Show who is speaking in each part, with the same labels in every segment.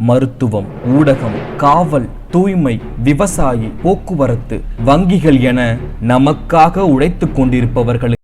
Speaker 1: மருத்துவம் ஊடகம் காவல் தூய்மை விவசாயி போக்குவரத்து வங்கிகள் என நமக்காக உழைத்துக் கொண்டிருப்பவர்களுக்கு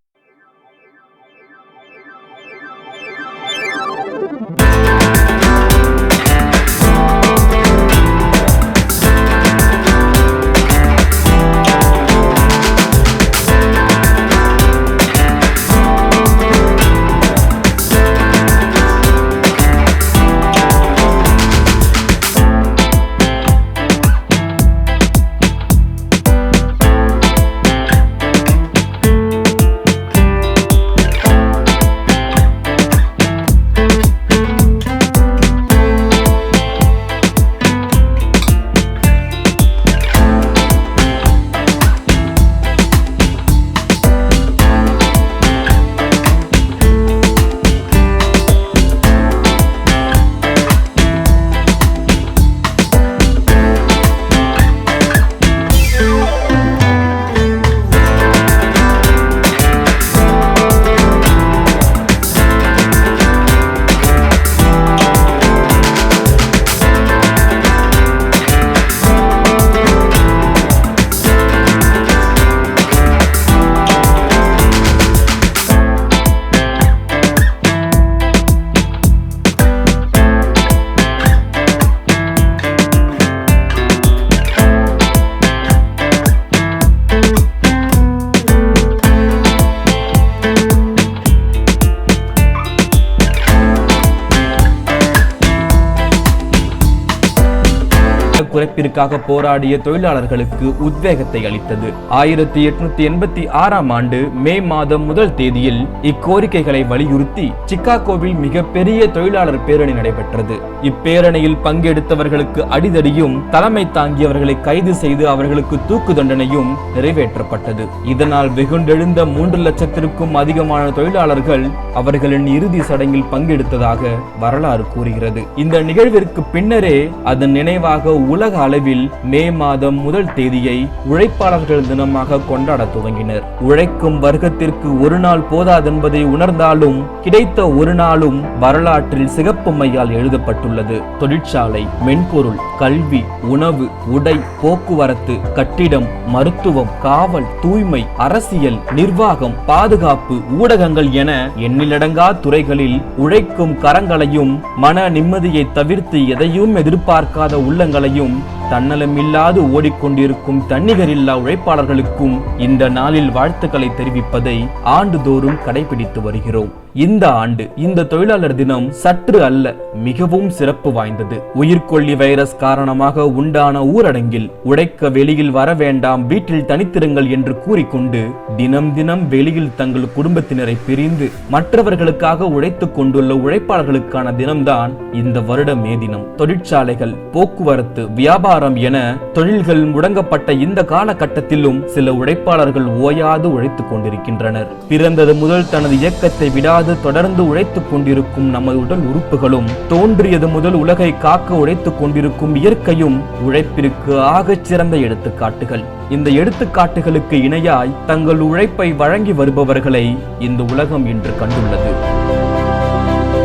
Speaker 1: করে குறைப்பிற்காக போராடிய தொழிலாளர்களுக்கு உத்வேகத்தை அளித்தது. ஆயிரத்தி எட்நூத்தி எண்பத்தி ஆறாம் ஆண்டு மே மாதம் முதல் தேதியில் இக்கோரிக்கைகளை வலியுறுத்தி சிக்காகோவில் மிகப்பெரிய தொழிலாளர் பேரணி நடைபெற்றது. இப்பேரணியில் பங்கெடுத்தவர்களுக்கு அடிதடியும் தலைமை தாங்கியவர்களை கைது செய்து அவர்களுக்கு தூக்கு தண்டனையும் நிறைவேற்றப்பட்டது. இதனால் வெகுண்டெழுந்த மூன்று லட்சத்திற்கும் அதிகமான தொழிலாளர்கள் அவர்களின் இறுதி சடங்கில் பங்கெடுத்ததாக வரலாறு கூறுகிறது. இந்த நிகழ்விற்கு பின்னரே அதன் நினைவாக உலக அளவில் மே மாதம் முதல் தேதியை உழைப்பாளர்கள் தினமாக கொண்டாட துவங்கினர். உழைக்கும் வர்க்கத்திற்கு ஒரு நாள் போதாதென்பதை உணர்ந்தாலும் கிடைத்த ஒரு நாளும் வரலாற்றில் சிகப்பு மையால் எழுதப்பட்டுள்ளது. தொழிற்சாலை மென்பொருள் கல்வி உணவு உடை போக்குவரத்து கட்டிடம் மருத்துவம் காவல் தூய்மை அரசியல் நிர்வாகம் பாதுகாப்பு ஊடகங்கள் என எண்ணிலடங்கா துறைகளில் உழைக்கும் கரங்களையும் மன நிம்மதியை தவிர்த்து எதையும் எதிர்பார்க்காத உள்ளங்களையும் தன்னலமில்லாது ஓடிக்கொண்டிருக்கும் தன்னிகரில்லா உழைப்பாளர்களுக்கும் இந்த நாளில் வாழ்த்துக்களை தெரிவிப்பதை ஆண்டுதோறும் கடைபிடித்து வருகிறோம். இந்த ஆண்டு இந்த தொழிலாளர் தினம் சற்று அல்ல மிகவும் சிறப்பு வாய்ந்தது. உயிர்கொல்லி வைரஸ் காரணமாக உண்டான ஊரடங்கில் உடைக்க வெளியில் வர வேண்டாம் வீட்டில் தனித்திருங்கள் என்று கூறிக்கொண்டு தினம் தினம் வெளியில் தங்கள் குடும்பத்தினரை பிரிந்து மற்றவர்களுக்காக உழைத்துக் கொண்டுள்ள உழைப்பாளர்களுக்கான தினம்தான் இந்த வருட மே தினம். தொழிற்சாலைகள் போக்குவரத்து வியாபாரம் என தொழில்கள் முடங்கப்பட்ட இந்த காலகட்டத்திலும் சில உழைப்பாளர்கள் ஓயாது உழைத்துக் கொண்டிருக்கின்றனர். பிறந்தது முதல் தனது இயக்கத்தை விடாது தொடர்ந்து உழைத்துக் கொண்டிருக்கும் நமது உடல் உறுப்புகளும் தோன்றியது முதல் உலகை காக்க உழைத்துக் கொண்டிருக்கும் இயற்கையும் உழைப்பிற்கு ஆகச் சிறந்த எடுத்துக்காட்டுகள். இந்த எடுத்துக்காட்டுகளுக்கு இணையாய் தங்கள் உழைப்பை வழங்கி வருபவர்களை இந்த உலகம் இன்று கண்டுள்ளது.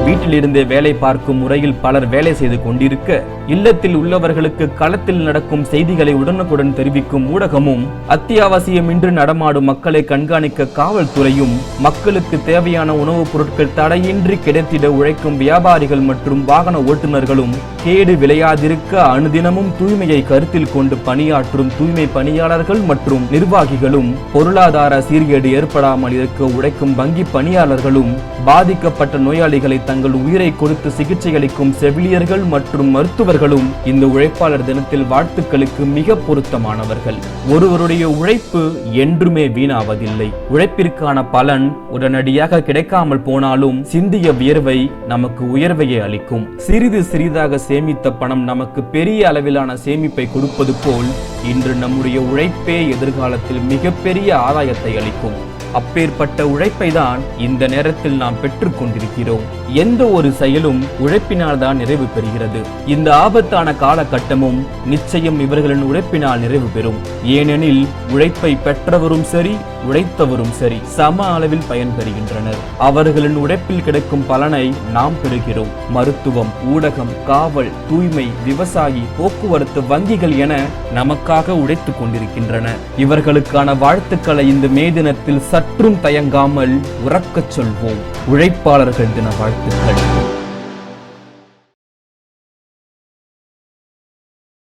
Speaker 1: வீட்டிலிருந்தே வேலை பார்க்கும் முறையில் பலர் வேலை செய்து கொண்டிருக்க இல்லத்தில் உள்ளவர்களுக்கு களத்தில் நடக்கும் செய்திகளை உடனுக்குடன் தெரிவிக்கும் ஊடகமும் அத்தியாவசியமின்றி நடமாடும் மக்களை கண்காணிக்க காவல்துறையும் மக்களுக்கு தேவையான உணவுப் பொருட்கள் தடையின்றி கிடைத்திட உழைக்கும் வியாபாரிகள் மற்றும் வாகன ஓட்டுநர்களும் கேடு விளையாதிருக்க அனுதினமும் தூய்மையை கருத்தில் கொண்டு பணியாற்றும் தூய்மை பணியாளர்கள் மற்றும் நிர்வாகிகளும் பொருளாதார சீர்கேடு ஏற்படாமல் இருக்க உழைக்கும் வங்கி பணியாளர்களும் பாதிக்கப்பட்ட நோயாளிகளை தங்கள் உயிரை கொடுத்து சிகிச்சை அளிக்கும் செவிலியர்கள் மற்றும் மருத்துவர்களும் இந்த உழைப்பாளர் தினத்தில் வாழ்த்துக்களுக்கு மிக பொருத்தமானவர்கள். ஒருவருடைய உழைப்பு என்றுமே வீணாவதில்லை. உழைப்பிற்கான பலன் உடனடியாக கிடைக்காமல் போனாலும் சிந்திய வியர்வை நமக்கு உயர்வையை அளிக்கும். சிறிது சிறிதாக சேமித்த பணம் நமக்கு பெரிய அளவிலான சேமிப்பை கொடுப்பது போல் இன்று நம்முடைய உழைப்பே எதிர்காலத்தில் மிகப்பெரிய ஆதாயத்தை அளிக்கும். அப்பேற்பட்ட உழைப்பை தான் இந்த நேரத்தில் நாம் பெற்றுக் கொண்டிருக்கிறோம். எந்த ஒரு செயலும் உழைப்பினால் தான் நிறைவு பெறுகிறது. இந்த ஆபத்தான காலகட்டமும் நிச்சயம் இவர்களின் உழைப்பினால் நிறைவு பெறும். ஏனெனில் உழைப்பை பெற்றவரும் சரி உழைத்தவரும் சரி சம அளவில் பயன்பெறுகின்றனர். அவர்களின் உழைப்பில் கிடைக்கும் பலனை நாம் பெறுகிறோம். மருத்துவம் ஊடகம் காவல் தூய்மை விவசாயி போக்குவரத்து வங்கிகள் என நமக்காக உழைத்துக் கொண்டிருக்கின்றன. இவர்களுக்கான வாழ்த்துக்களை இந்த மே தினத்தில் சற்றும் தயங்காமல் உறக்கச் சொல்வோம். உழைப்பாளர்கள் தின வாழ்த்துக்கள்.